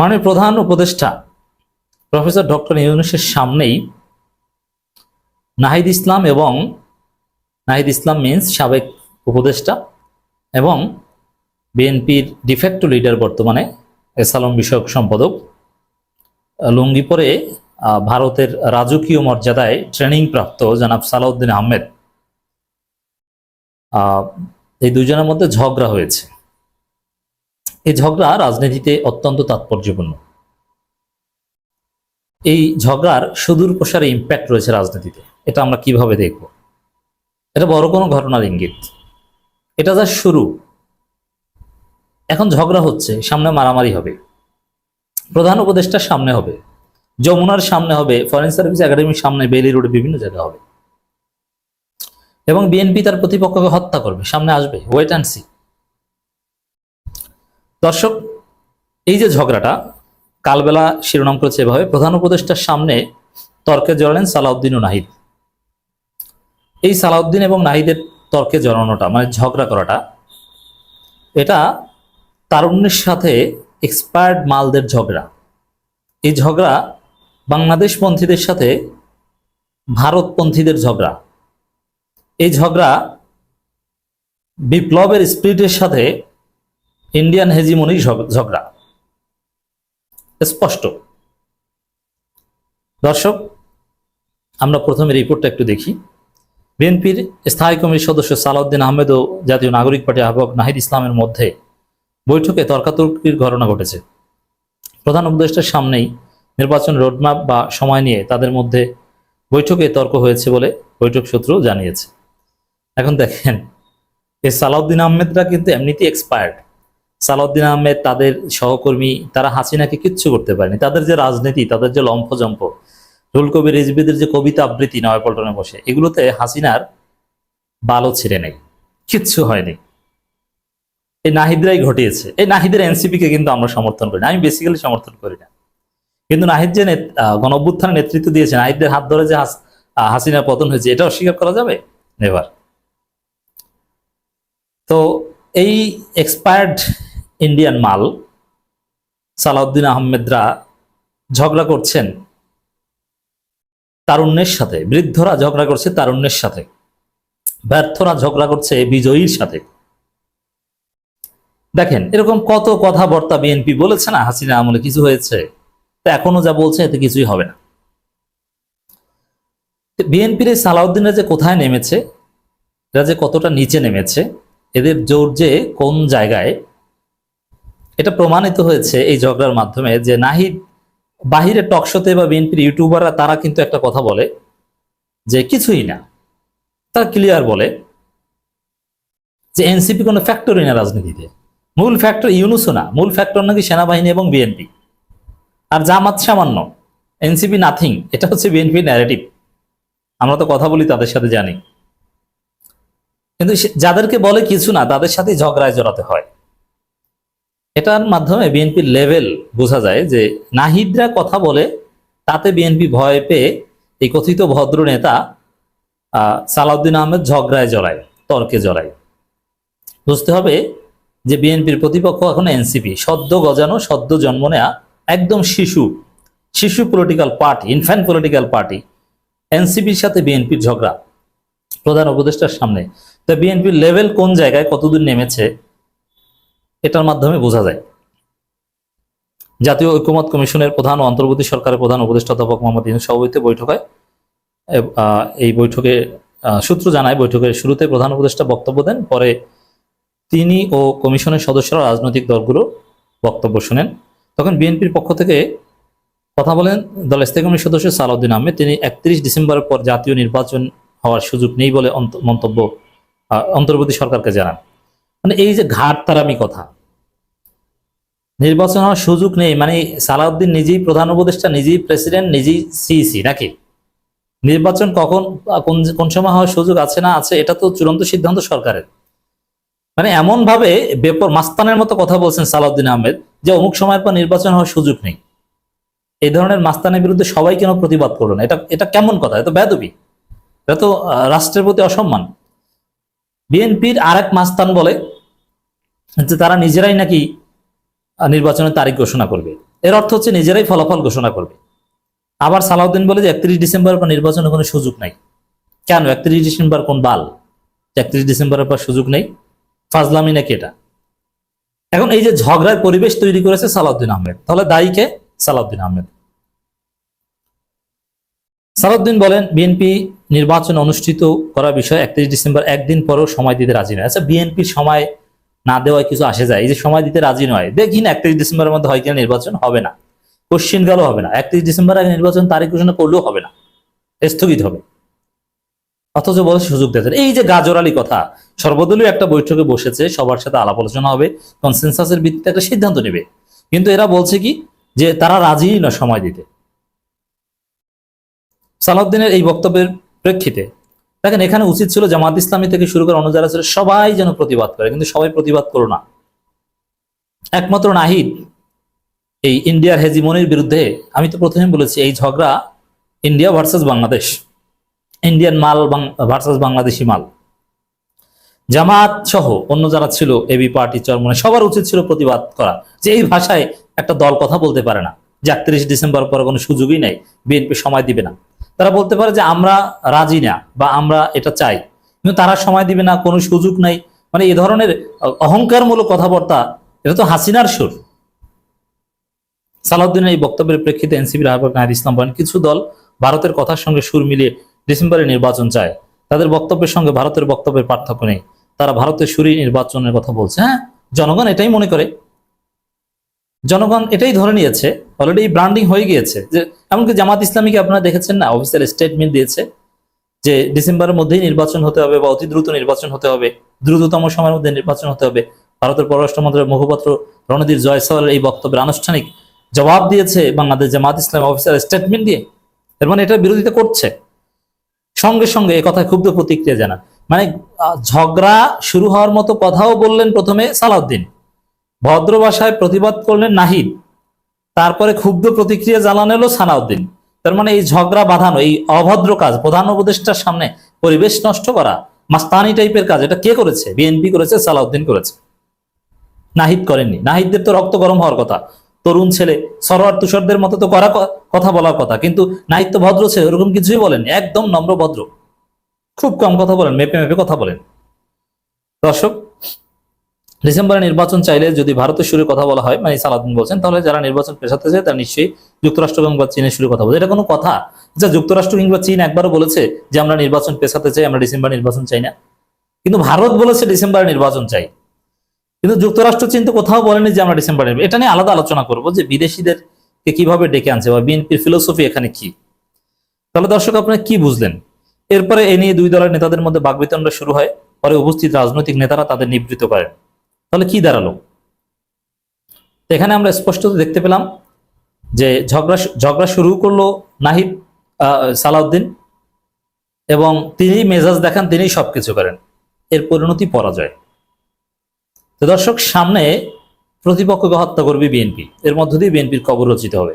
মাননীয় প্রধান উপদেষ্টা প্রফেসর ডক্টর ইউনুসের সামনেই নাহিদ ইসলাম এবং নাহিদ ইসলাম মিন্স সাবেক উপদেষ্টা এবং বিএনপির ডিফেক্টো লিডার বর্তমানে এসালম বিষয়ক সম্পাদক, লুঙ্গি পরে ভারতের রাজকীয় মর্যাদায় ট্রেনিং প্রাপ্ত জনাব সালাউদ্দিন আহমেদ। এই দুজনের মধ্যে ঝগড়া হয়েছে। এই ঝগড়া রাজনীতিতে অত্যন্ত তাৎপর্যপূর্ণ। এই ঝগড়ার সুদূর প্রসারে ইম্প্যাক্ট রয়েছে রাজনীতিতে। এটা আমরা কীভাবে দেখব? এটা বড় কোনো ঘটনার ইঙ্গিত। এটা যা শুরু। এখন ঝগড়া হচ্ছে, সামনে মারামারি হবে। প্রধান উপদেষ্টার সামনে হবে। যমুনার সামনে হবে ফরেন সার্ভিস একাডেমির সামনে বেলি রোডে বিভিন্ন জায়গা হবে। এবং বিএনপি তার প্রতিপক্ষকে হত্যা করবে, সামনে আসবে ওয়েট অ্যান্ড সি দর্শক, এই যে ঝগড়াটা, কালবেলা শিরোনাম করেছে এভাবে, প্রধান উপদেষ্টার সামনে তর্কে জড়ালেন সালাউদ্দিন ও নাহিদ। এই সালাউদ্দিন এবং নাহিদের তর্কে জড়ানোটা মানে ঝগড়া করাটা, এটা তারুণ্যের সাথে এক্সপায়ার্ড মালদের ঝগড়া। এই ঝগড়া বাংলাদেশপন্থীদের সাথে ভারতপন্থীদের ঝগড়া। এই ঝগড়া বিপ্লবের স্পিরিটের সাথে ইন্ডিয়ান হেজিমনি ঝগ- ঝগড়া। স্পষ্ট। দর্শক, আমরা প্রথমে রিপোর্টটা একটু দেখি। বিএনপির স্থায়ী কমিটির সদস্য সালাউদ্দিন আহমেদ ও জাতীয় নাগরিক পার্টি আহ্বায়ক নাহিদ ইসলামের মধ্যে বৈঠকে তর্কাতর্কির ঘটনা ঘটেছে। প্রধান উপদেষ্টার সামনেই নির্বাচন রোডম্যাপ বা সময় নিয়ে তাদের মধ্যে বৈঠকে তর্ক হয়েছে বলে বৈঠক সূত্র জানিয়েছে। এখন দেখেন, এই সালাউদ্দিন আহমেদরা কিন্তু এমনিতেই এক্সপায়ার্ড সালাউদ্দিন আহমেদ তাদের সহকর্মী, তারা হাসিনাকে কিচ্ছু করতে পারেনি। তাদের যে রাজনীতি, তাদের যে লম্ফজম্প রুল কবির রিজবিদের যে কবিতা আবৃত্তি, নয়পল্টনে বসে, এগুলোতে হাসিনার বালও ছিঁড়ে নেই, কিচ্ছু হয়নি। এই নাহিদরাই ঘটিয়েছে। এই নাহিদের এনসিপি কে কিন্তু আমরা সমর্থন করি না। আমি বেসিক্যালি সমর্থন করি না। কিন্তু নাহিদ যে গণ নেতৃত্ব দিয়েছে, নাহিদদের হাত ধরে যে হাসিনার পতন হয়েছে এটা অস্বীকার করা যাবে? নেভার তো এই এক্সপায়ার্ড ইন্ডিয়ান মাল। সালাউদ্দিন আহমেদরা ঝগড়া করছেন তারুণ্যের সাথে। বৃদ্ধরা ঝগড়া করছে তারুণ্যের সাথে। ব্যর্থরা ঝগড়া করছে বিজয়ীর সাথে। দেখেন, এরকম কত কথাবার্তা বিএনপি বলেছে না হাসিনা আমলে কিছু হয়েছে। তো এখনও যা বলছে, এতে কিছুই হবে না। বিএনপির এই সালাউদ্দিনরা যে কোথায় নেমেছে? এরা যে কতটা নিচে নেমেছে? এদের জোর যে কোন জায়গায় এটা প্রমাণিত হয়েছে এই ঝগড়ার মাধ্যমে যে নাহিদ বাহিরে টকশোতে বা বিএনপির ইউটিউবাররা তারা কিন্তু একটা কথা বলে যে কিছুই না। তারা ক্লিয়ার বলে যে এনসিপি কোনো ফ্যাক্টরই না রাজনীতিতে। মূল ফ্যাক্টর ইউনুসও না, মূল ফ্যাক্টর নাকি সেনাবাহিনী এবং বিএনপি আর জামাত সামান্য এনসিপি নাথিং এটা হচ্ছে বিএনপি ন্যারেটিভ আমরা তো কথা বলি তাদের সাথে জানি। কিন্তু যাদেরকে বলে কিছু না, তাদের সাথে ঝগড়ায় জড়াতে হয়। এটার মাধ্যমে বিএনপির লেভেল বোঝা যায় যে নাহিদরা কথা বলে, তাতে বিএনপি ভয় পেয়ে এই কথিত ভদ্র নেতা সালাউদ্দিন আহমেদ ঝগড়ায় জড়ায়, তর্কে জড়ায়। বুঝতে হবে যে বিএনপির প্রতিপক্ষ এখন এনসিপি সদ্য গজানো, সদ্য জন্ম নেয়া একদম শিশু শিশু political party infant political party এনসিপির সাথে বিএনপির ঝগড়া। প্রধান উপদেষ্টার সামনে। তো বিএনপির লেভেল কোন জায়গায়, কতদূর নেমেছে এটার মাধ্যমে বোঝা যায়। জাতীয় ঐক্যমত কমিশনের প্রধান ও অন্তর্বর্তী সরকারের প্রধান উপদেষ্টা অধ্যাপক মোহাম্মদ ইউনুস সভাপতিত্বে বৈঠক হয় এই বৈঠকে সূত্র জানায় বৈঠকের শুরুতে প্রধান উপদেষ্টা বক্তব্য দেন, পরে তিনি ও কমিশনের সদস্যরা রাজনৈতিক দলগুলো বক্তব্য শুনেন। তখন বিএনপির পক্ষ থেকে কথা বলেন দল স্থায়ী কমিটির সদস্য সালাউদ্দিন আহমেদ, তিনি একত্রিশ ডিসেম্বরের পর জাতীয় নির্বাচন হওয়ার সুযোগ নেই বলে মন্তব্য অন্তর্বর্তী সরকারকে জানান। মানে এই যে ঘাট তারামি কথা। নির্বাচন হওয়ার সুযোগ নেই মানে সালাউদ্দিন নিজেই প্রধান উপদেষ্টা, নিজেই প্রেসিডেন্ট, নিজেই সিইসি নাকি? নির্বাচন কখন, কোন কোন সময় হওয়ার সুযোগ আছে না আছে, এটা তো চূড়ান্ত সিদ্ধান্ত সরকারের। মানে এমন ভাবে বেপর মাস্তানের মতো কথা বলছেন সালাউদ্দিন আহমেদ, যে অমুক সময়ের পর নির্বাচন হওয়ার সুযোগ নেই। এই ধরনের মাস্তানের বিরুদ্ধে সবাই কেন প্রতিবাদ করল না? এটা এটা কেমন কথা? এটা বেদবি এটা তো রাষ্ট্রের প্রতি অসম্মান। বিএনপির আর এক মাস্তান বলে যে তারা নিজেরাই নাকি নির্বাচনের তারিখ ঘোষণা করবে। এর অর্থ হচ্ছে নিজেরাই ফলাফল ঘোষণা করবে। আবার সালাউদ্দিন বলে যে একত্রিশ ডিসেম্বর পর নির্বাচনের কোনো সুযোগ নাই। কেন? একত্রিশ ডিসেম্বর কোন বাল? একত্রিশ ডিসেম্বরের পর সুযোগ নেই। ফাজলামি নাকি এটা? এখন এই যে ঝগড়ার পরিবেশ তৈরি করেছে সালাউদ্দিন আহমেদ, তাহলে দায়ীকে সালাউদ্দিন আহমেদ। সালাউদ্দিন বলেন, বিএনপি নির্বাচন অনুষ্ঠিত করার বিষয়ে একত্রিশ ডিসেম্বর একদিন পরেও সময় দিতে রাজি নয়। আচ্ছা বিএনপির সময় না দেওয়ায় কিছু আসে যায়। এই যে সময় দিতে রাজি নয়। দেখি না, একত্রিশ ডিসেম্বরের মধ্যে হয় কিনা নির্বাচন হবে না। কোশ্চিন গেল হবে না। একত্রিশ ডিসেম্বর আগে নির্বাচন, তারিখ ঘোষণা করলেও হবে না। স্থগিত হবে। অথচ বলে সুযোগ দিয়েছেন এই যে গাজরালি কথা, সর্বদলীয় একটা বৈঠকে বসেছে, সবার সাথে আলাপ আলোচনা হবে কনসেনসাসের ভিত্তিতে একটা সিদ্ধান্ত নেবে। কিন্তু এরা বলছে কি, যে তারা রাজি না সময় দিতে। সালাউদ্দিনের এই বক্তব্যের প্রেক্ষিতে দেখেন, এখানে উচিত ছিল জামাত ইসলামী থেকে শুরু করে অন্য যারা ছিল, সবাই যেন প্রতিবাদ করে। কিন্তু সবাই প্রতিবাদ করো না। একমাত্র নাহিদ, এই ইন্ডিয়ার হেজিমনির বিরুদ্ধে, আমি তো প্রথমে বলেছি, এই ঝগড়া ইন্ডিয়া ভার্সেস বাংলাদেশ। ইন্ডিয়ান মাল ভার্সাস বাংলাদেশি মাল। জামাত সহ অন্য যারা ছিল, এবি পার্টি চরমনে সবার উচিত ছিল প্রতিবাদ করা। যে এই ভাষায় একটা দল কথা বলতে পারে না। যে একত্রিশ ডিসেম্বর পর কোনো সুযোগই নেই, বিএনপি সময় দিবে না। তারা বলতে পারে যে আমরা রাজি না বা আমরা এটা চাই। কিন্তু তারা সময় দিবে না, কোনো সুযোগ নাই। মানে এ ধরনের অহংকারমূলক কথাবার্তা, এটা তো হাসিনার সুর। সালাউদ্দিনের এই বক্তব্যের প্রেক্ষিতে এনসিপির আহ্বায়ক নাহিদ ইসলাম বলেন, কিছু দল ভারতের কথার সঙ্গে সুর মিলিয়ে ডিসেম্বরে নির্বাচন চায়। তাদের বক্তব্যের সঙ্গে ভারতের বক্তব্যের পার্থক্য নেই। তারা ভারতের সুরি নির্বাচনের কথা বলছে। হ্যাঁ জনগণ এটাই মনে করে। জনগণ এটাই ধরে নিয়েছে অলরেডি ব্র্যান্ডিং হয়ে গিয়েছে যে, এমনকি জামাত ইসলামীকে আপনারা দেখেছেন না অফিসিয়াল স্টেটমেন্ট দিয়েছে যে ডিসেম্বরের মধ্যেই নির্বাচন হতে হবে বা অতি দ্রুত নির্বাচন হতে হবে, দ্রুততম সময়ের মধ্যে নির্বাচন হতে হবে। ভারতের পররাষ্ট্র মন্ত্রণালয়ের মুখপাত্র রণদীর জয়সওয়ালের এই বক্তব্যের আনুষ্ঠানিক জবাব দিয়েছে বাংলাদেশ জামাত ইসলাম অফিসিয়াল স্টেটমেন্ট দিয়ে। এর মানে এটার বিরোধিতা করছে। সঙ্গে সঙ্গে এ কথায় ক্ষুব্ধ প্রতিক্রিয়া জানান। মানে ঝগড়া শুরু হওয়ার মতো কথাও বললেন প্রথমে সালাউদ্দিন। ভদ্র ভাষায় প্রতিবাদ করলেন নাহিদ। তারপরে ক্ষুব্ধ প্রতিক্রিয়া জানানো এলো সানাউদ্দিন। তার মানে এই ঝগড়া বাঁধানো, এই অভদ্র কাজ, প্রধান উপদেষ্টার সামনে পরিবেশ নষ্ট করা, মাস্তানি টাইপের কাজ, এটা কে করেছে? বিএনপি করেছে, সালাউদ্দিন করেছে। নাহিদ করেননি। নাহিদদের তো রক্ত গরম হওয়ার কথা। তরুণ ছেলে, সরোয়ার তুষারদের মতো তো করা কথা বলার কথা। কিন্তু নাহিদ তো ভদ্র ছেলে, ওরকম কিছুই বলেন একদম নম্র, ভদ্র। খুব কম কথা বলেন, মেপে মেপে কথা বলেন। দর্শক ডিসেম্বরে নির্বাচন চাইলে যদি ভারতের সুরে কথা বলা হয় মানে সালাদিন বলছেন, তাহলে যারা নির্বাচন পেশাতে চায়, তারা নিশ্চয়ই যুক্তরাষ্ট্র কিংবা চীনের সুরে কথা বলছে এটা কোনো কথা। যা যুক্তরাষ্ট্র কিংবা চীন একবারও বলেছে যে, আমরা নির্বাচন পেশাতে চাই, আমরা ডিসেম্বর নির্বাচন চাই না। কিন্তু ভারত বলেছে ডিসেম্বরে নির্বাচন চাই। কিন্তু যুক্তরাষ্ট্র, চীন তো কোথাও বলেনি যে, আমরা ডিসেম্বরে এটা নিয়ে আলাদা আলোচনা করব যে, বিদেশিদেরকে কীভাবে ডেকে আনছে বা বিএনপির ফিলোসফি এখানে কি। তাহলে দর্শক, আপনারা কি বুঝলেন? এরপরে এ নিয়ে দুই দলের নেতাদের মধ্যে বাগবিতণ্ড শুরু হয়, পরে উপস্থিত রাজনৈতিক নেতারা তাদের নিবৃত্ত করেন। তাহলে কি দাঁড়াল? এখানে আমরা স্পষ্টত দেখতে পেলাম যে ঝগড়া ঝগড়া শুরু করল নাহিদ সালাউদ্দিন এবং তিনি মেজাজ দেখান তিনি সবকিছু করেন। এর পরিণতি পরাজয়। তো দর্শক, সামনে প্রতিপক্ষকে হত্যা করবে বিএনপি। এর মধ্য দিয়ে বিএনপির কবর রচিত হবে।